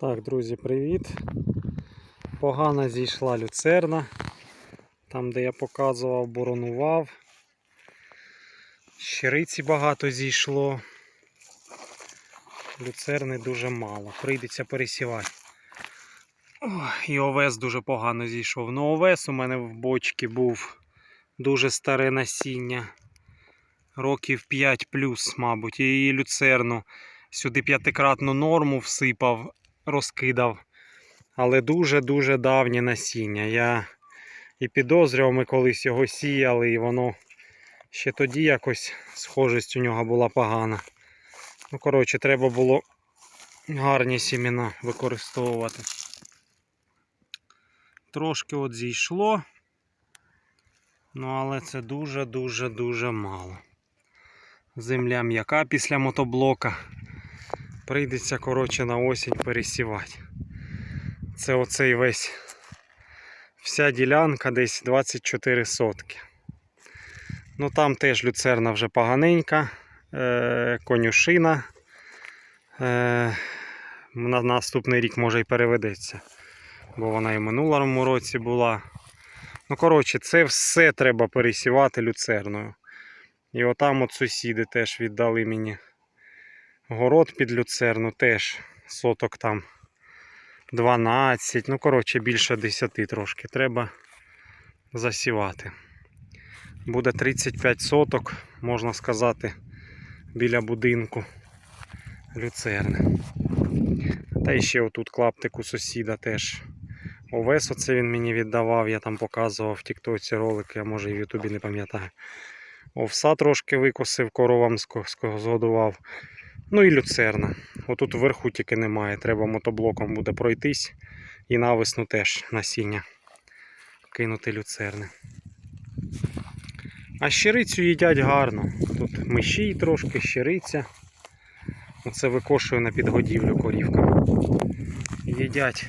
Так, друзі, привіт. Погано зійшла люцерна. Там, де я показував, боронував. Щириці багато зійшло. Люцерни дуже мало. Прийдеться пересівати. І овес дуже погано зійшов. Ну, овес у мене в бочці був дуже старе насіння. Років 5 плюс, мабуть. І люцерну сюди п'ятикратну норму всипав, розкидав. Але дуже-дуже давнє насіння. Я і підозрював, ми колись його сіяли, і воно ще тоді якось схожість у нього була погана. Ну, коротше, треба було гарні сімена використовувати. Трошки от зійшло. Ну, але це дуже-дуже-дуже мало. Земля м'яка після мотоблока. Прийдеться, коротше, на осінь пересівати. Це оцей весь вся ділянка десь 24 сотки. Ну там теж люцерна вже поганенька, е, конюшина. Е, на наступний рік може і переведеться. Бо вона і в минулому році була. Ну, коротше, це все треба пересівати люцерною. І отам от сусіди теж віддали мені город під люцерну, теж соток там 12, ну коротше більше 10 трошки. Треба засівати. Буде 35 соток, можна сказати, біля будинку люцерни. Та ще отут клаптик у сусіда теж. Овес оце він мені віддавав, я там показував в тіктоці ролики, а може і в Ютубі не пам'ятаю. Овса трошки викосив, коровам згодував. Ну і люцерна. Отут вверху тільки немає. Треба мотоблоком буде пройтись. І навесну теж насіння кинути люцерни. А щирицю їдять гарно. Тут мишій трошки, щириця. Оце викошую на підгодівлю корівка. Їдять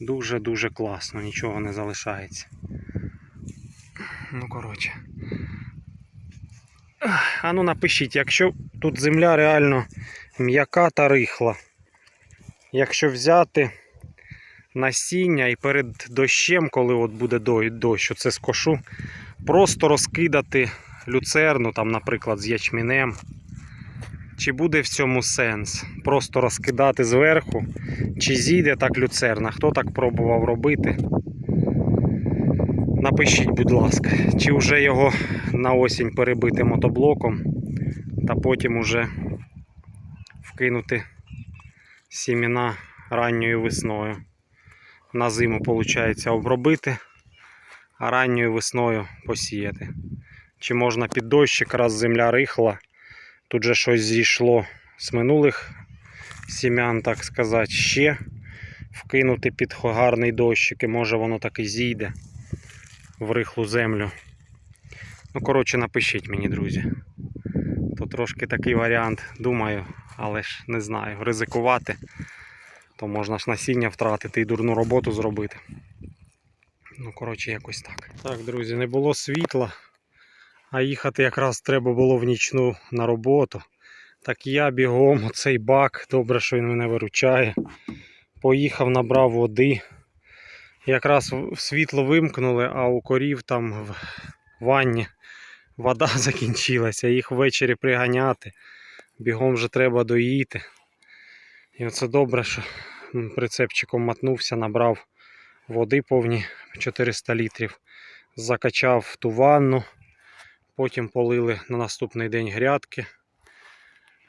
дуже-дуже класно, нічого не залишається. Ну, коротше. А ну напишіть, якщо тут земля реально м'яка та рихла. Якщо взяти насіння і перед дощем, коли от буде до- дощ, оце скошу, просто розкидати люцерну, там, наприклад, з ячмінем. Чи буде в цьому сенс? Просто розкидати зверху, чи зійде так люцерна? Хто так пробував робити? Напишіть, будь ласка, чи вже його на осінь перебити мотоблоком, та потім уже вкинути сімена ранньою весною. На зиму, виходить, обробити, а ранньою весною посіяти. Чи можна під дощик, раз земля рихла, тут же щось зійшло з минулих сім'ян, так сказати, ще вкинути під гарний дощик, і може воно так і зійде в рихлу землю. Ну, коротше, напишіть мені, друзі. То трошки такий варіант, думаю, але ж не знаю. Ризикувати, то можна ж насіння втратити і дурну роботу зробити. Ну, коротше, якось так. Так, друзі, не було світла, а їхати якраз треба було в нічну на роботу. Так я бігом оцей бак, добре, що він мене виручає. Поїхав, набрав води. Якраз світло вимкнули, а у корів там в ванні вода закінчилася, їх ввечері приганяти. Бігом вже треба доїти. І оце добре, що прицепчиком матнувся, набрав води повні 400 літрів, закачав ту ванну, потім полили на наступний день грядки,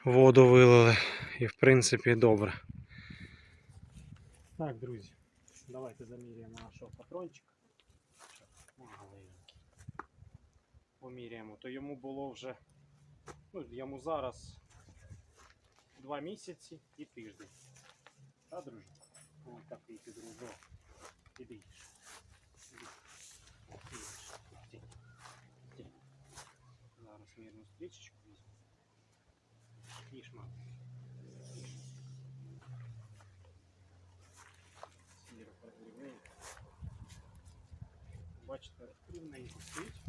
воду вилили і в принципі добре. Так, друзі. Давайте заміряємо нашого патрончика. Поміряємо. То йому було вже. Ну, йому зараз два місяці і тиждень. Та, друже? Ось такий ти дружок. Іди. їж. Іди. Іди їж. Стій. Стій. Зараз мірну стрічечку візьму. Їж, мама. Їж. Сіра рівненько. Бачите, рівненько стоїть.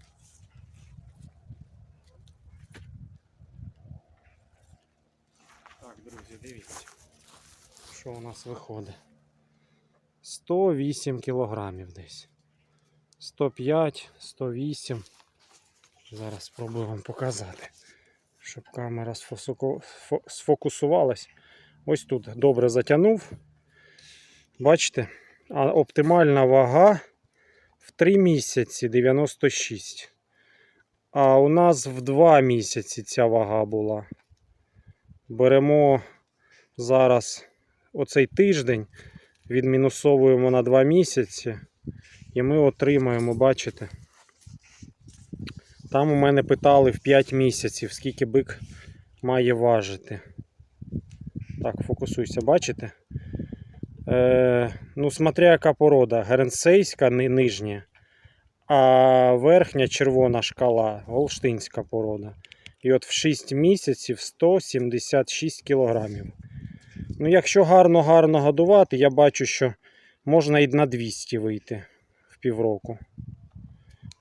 Дивіться. Що у нас виходить? 108 кілограмів десь. 105, 108. Зараз спробую вам показати, щоб камера сфокусувалась. Ось тут добре затягнув. Бачите? А оптимальна вага в 3 місяці 96. А у нас в 2 місяці ця вага була. Беремо зараз оцей тиждень, відмінусовуємо на 2 місяці. І ми отримаємо, бачите? Там у мене питали в 5 місяців, скільки бик має важити. Так, фокусуйся, бачите? Е, ну, смотря яка порода. Гернсейська нижня, а верхня червона шкала, голштинська порода. І от в 6 місяців 176 кілограмів. Ну, якщо гарно-гарно годувати, я бачу, що можна і на 200 вийти в півроку.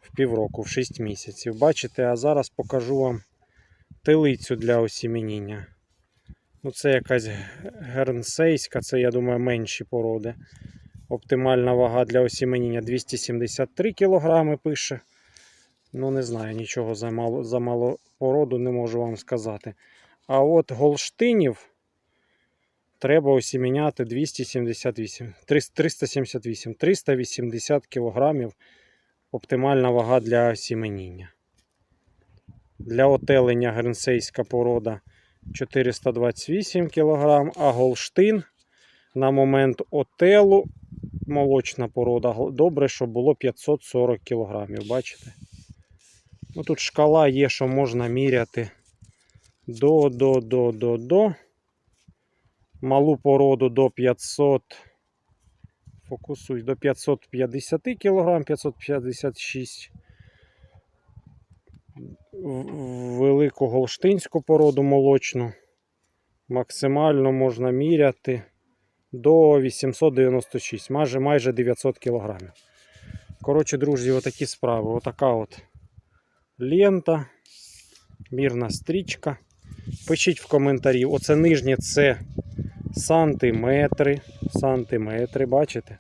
В півроку, в 6 місяців. Бачите, а зараз покажу вам телицю для осімініння. Ну, це якась гернсейська, це, я думаю, менші породи. Оптимальна вага для осіменіння 273 кг пише. Ну, не знаю, нічого за мало, за мало породу не можу вам сказати. А от голштинів треба осіміняти 278, 300 378, 380 кг оптимальна вага для осіменіння. Для отелення гернсейська порода 428 кг, а голштин на момент отелу молочна порода. Добре, щоб було 540 кг. Бачите? Ну, тут шкала є, що можна міряти до, до, до, до, до. Малу породу до 500. Фокусуй до 550 кг, 556 велику голштинську породу молочну. Максимально можна міряти до 896, майже, майже 900 кг. Коротше, друзі, отакі справи. Отака от лента, мірна стрічка. Пишіть в коментарі. Оце нижнє це сантиметри. Сантиметри, бачите?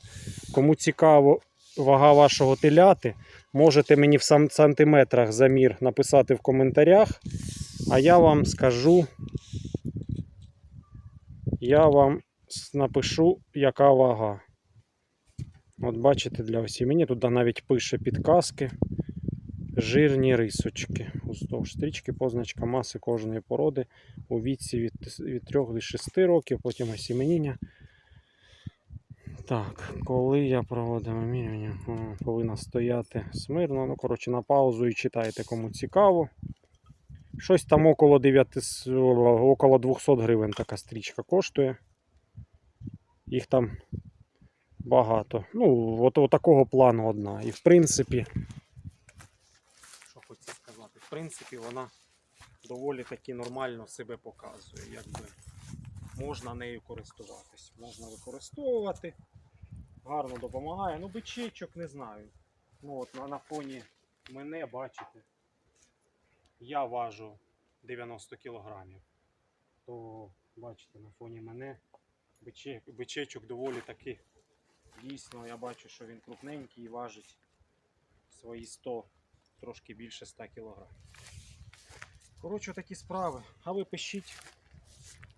Кому цікаво вага вашого теляти, можете мені в сантиметрах замір написати в коментарях, а я вам скажу, я вам напишу, яка вага. От бачите, для осімені тут навіть пише підказки, жирні рисочки. Уздовж стрічки позначка маси кожної породи у віці від, від 3 до 6 років, потім осіменіння. Так, коли я проводив вимірювання, повинна стояти смирно. Ну, коротше, на паузу і читайте, кому цікаво. Щось там около 9, около 200 гривень така стрічка коштує. Їх там багато. Ну, от, от такого плану одна. І в принципі, що хочу сказати, в принципі, вона доволі таки нормально себе показує. Якби можна нею користуватись. Можна використовувати. Гарно допомагає. Ну, бичечок не знаю. Ну, от на, на фоні мене, бачите, я важу 90 кілограмів. То, бачите, на фоні мене биче, бичечок доволі таки дійсно, я бачу, що він крупненький і важить свої 100, трошки більше 100 кілограмів. Коротше, такі справи. А ви пишіть,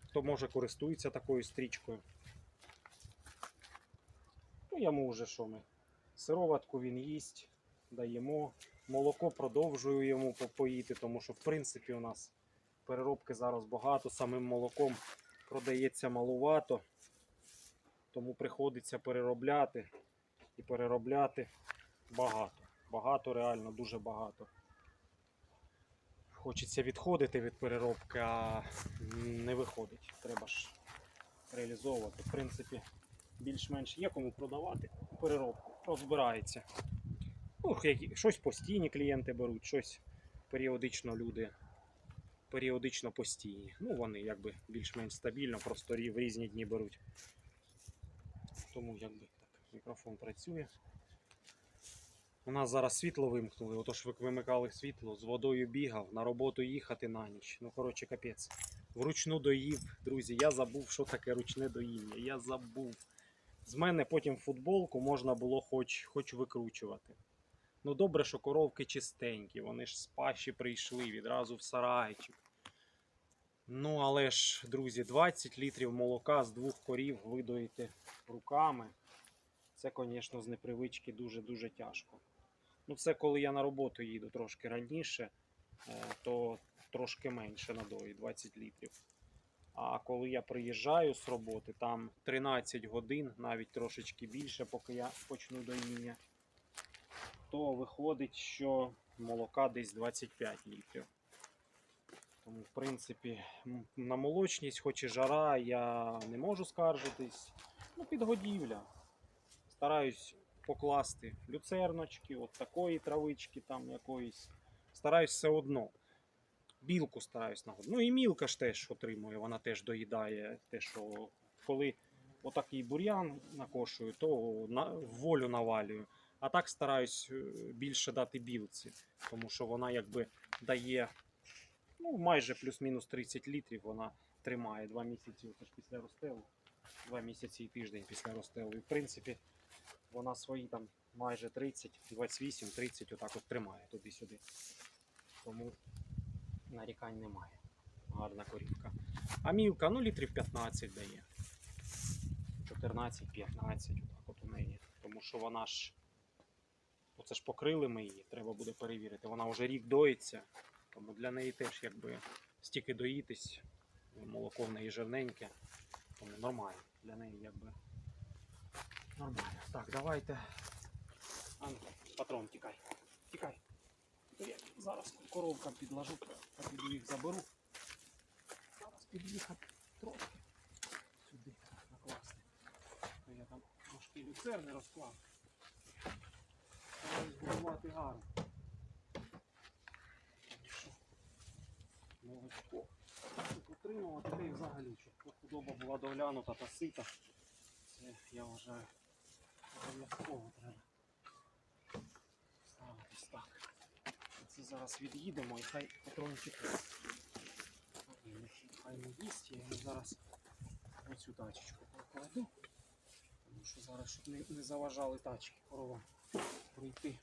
хто може користується такою стрічкою. Ну, йому вже що ми. Сироватку він їсть, даємо. Молоко продовжую йому попоїти, тому що в принципі у нас переробки зараз багато, самим молоком продається малувато, тому приходиться переробляти і переробляти багато. Багато, реально, дуже багато. Хочеться відходити від переробки, а не виходить. Треба ж реалізовувати. В принципі, більш-менш є кому продавати переробку, розбирається. Ну, щось постійні клієнти беруть, щось періодично люди періодично постійні. Ну, вони якби більш-менш стабільно, просто в різні дні беруть. Тому якби так, мікрофон працює. У нас зараз світло вимкнули, отож вимикали світло, з водою бігав, на роботу їхати на ніч. Ну, коротше, капець. вручну доїв. Друзі, я забув, що таке ручне доїння. Я забув. З мене потім футболку можна було хоч, хоч викручувати. Ну добре, що коровки чистенькі, вони ж з паші прийшли відразу в сарайчик. Ну, але ж, друзі, 20 літрів молока з двох корів видоїти руками. Це, звісно, з непривички дуже-дуже тяжко. Ну, це коли я на роботу їду трошки раніше, е, то трошки менше надої, 20 літрів. А коли я приїжджаю з роботи, там 13 годин, навіть трошечки більше, поки я почну доїння, то виходить, що молока десь 25 літрів. Тому, в принципі, на молочність, хоч і жара, я не можу скаржитись. Ну, підгодівля. Стараюсь покласти люцерночки, от такої травички там якоїсь. Стараюсь все одно. Білку стараюсь нагодити. Ну і мілка ж теж отримує, вона теж доїдає те, що коли отакий бур'ян накошую, то на, волю навалюю. А так стараюсь е, більше дати білці, тому що вона якби дає ну, майже плюс-мінус 30 літрів вона тримає. Два місяці після розстелу, два місяці і тиждень після розстелу. І в принципі вона свої там майже 30, 28, 30 отак от тримає туди-сюди. Тому нарікань немає. Гарна корівка. А мілка, ну літрів 15 дає. 14-15, отак от у неї. Тому що вона ж. Оце ж покрили ми її, треба буде перевірити. Вона вже рік доїться, тому для неї теж якби стільки доїтись, молоко в неї жирненьке, тому нормально. Для неї якби нормально. Так, давайте. А ну, патрон, тікай. Тікай. Я зараз коровкам підложу, та піду їх заберу. Зараз під'їхати трошки сюди накласти. То я там трошки люцерни розклав. Стараюсь будувати гарно. Молочко та й взагалі, щоб худоба була доглянута та сита. Це я вважаю обов'язково треба ставитись так. Це зараз від'їдемо і хай патрончик хай не їсть, я зараз оцю тачечку покладу. Тому що зараз щоб не, не заважали тачки коровам пройти.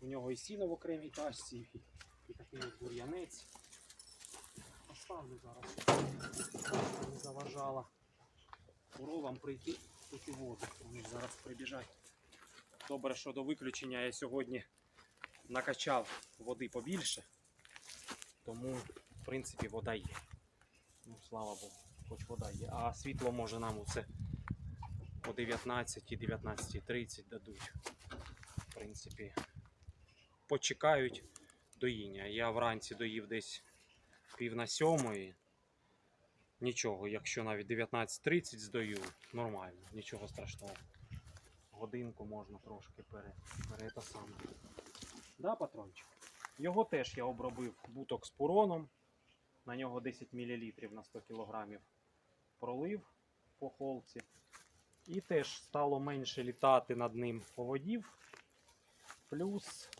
У нього і сіно в окремій тачці, і, і такий бур'янець. Поставлю зараз, щоб не заважала коровам прийти пити воду. Вони зараз прибіжать. Добре, що до виключення я сьогодні накачав води побільше, тому, в принципі, вода є. Ну, слава Богу, хоч вода є. А світло може нам оце по 19 19.30 дадуть. В принципі, почекають доїння. Я вранці доїв десь пів на сьомої. Нічого, якщо навіть 19.30 здаю, нормально, нічого страшного. Годинку можна трошки пере, пере те саме. Да, патрончик? Його теж я обробив буток з пуроном. На нього 10 мл на 100 кг пролив по холці. І теж стало менше літати над ним поводів. Плюс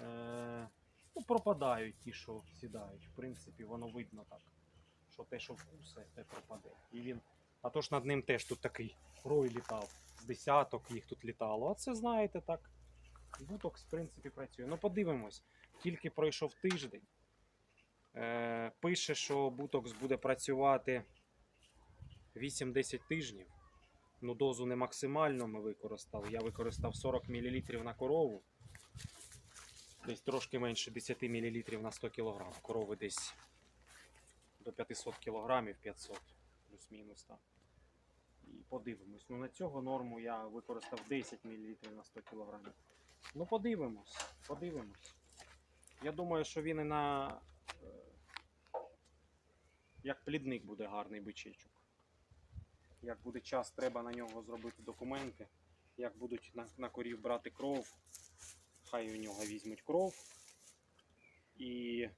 е, ну, пропадають ті, що сідають. В принципі, воно видно так, що те, що вкусе, те пропаде. І він, а то ж над ним теж тут такий рой літав. З десяток їх тут літало. А це знаєте так. Бутокс, в принципі, працює. Ну, подивимось, тільки пройшов тиждень. Е, пише, що Бутокс буде працювати 8-10 тижнів. Ну, дозу не максимально ми використали. Я використав 40 мл на корову. Десь трошки менше 10 мл на 100 кг. Корови десь до 500 кг, 500 плюс-мінус там. І подивимось. Ну, на цього норму я використав 10 мл на 100 кг. Ну, подивимось, подивимось. Я думаю, що він і на. е, Як плідник буде гарний бичечок. Як буде час, треба на нього зробити документи. Як будуть на, на корів брати кров, хай у нього візьмуть кров. І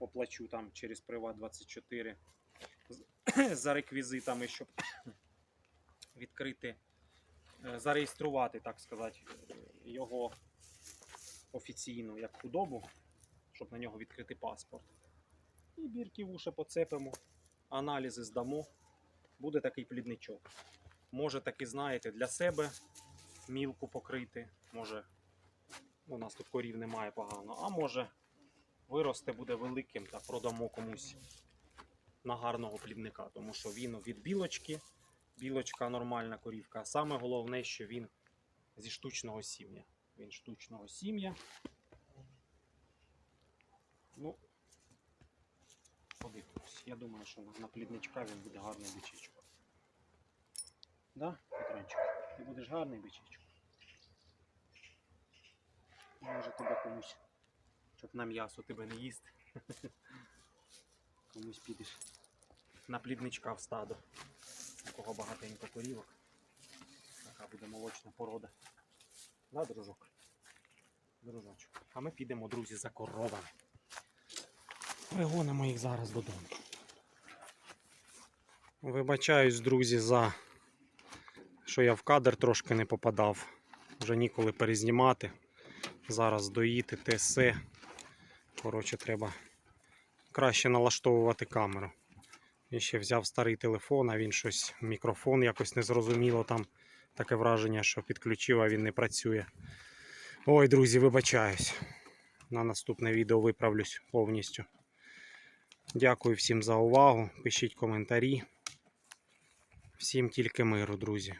оплачу там через Приват 24 за реквізитами, щоб відкрити, е, зареєструвати, так сказати, його офіційно як худобу, щоб на нього відкрити паспорт. І бірки вуша поцепимо, аналізи здамо. Буде такий плідничок. Може таки, знаєте, для себе мілку покрити. Може, у нас тут корів немає погано, а може виросте буде великим та продамо комусь на гарного плідника, тому що він від білочки, білочка нормальна корівка. А саме головне, що він зі штучного сім'я. Він штучного сім'я. Ну, подивимось. Я думаю, що на, плідничка він буде гарний бичечок. Да, Петрончик? Ти будеш гарний бичечок. Може тебе комусь, щоб на м'ясо тебе не їсти. Комусь підеш на плідничка в стадо. У кого багатенько корівок. Така буде молочна порода. Да, дружок? Дружочок. А ми підемо, друзі, за коровами. Пригонимо їх зараз додому. Вибачаюсь, друзі, за що я в кадр трошки не попадав. Вже ніколи перезнімати. Зараз доїти ТСЕ. Коротше, треба краще налаштовувати камеру. Я ще взяв старий телефон, а він щось, мікрофон якось незрозуміло там. Таке враження, що підключив, а він не працює. Ой, друзі, вибачаюсь. На наступне відео виправлюсь повністю. Дякую всім за увагу. Пишіть коментарі. Всім тільки миру, друзі.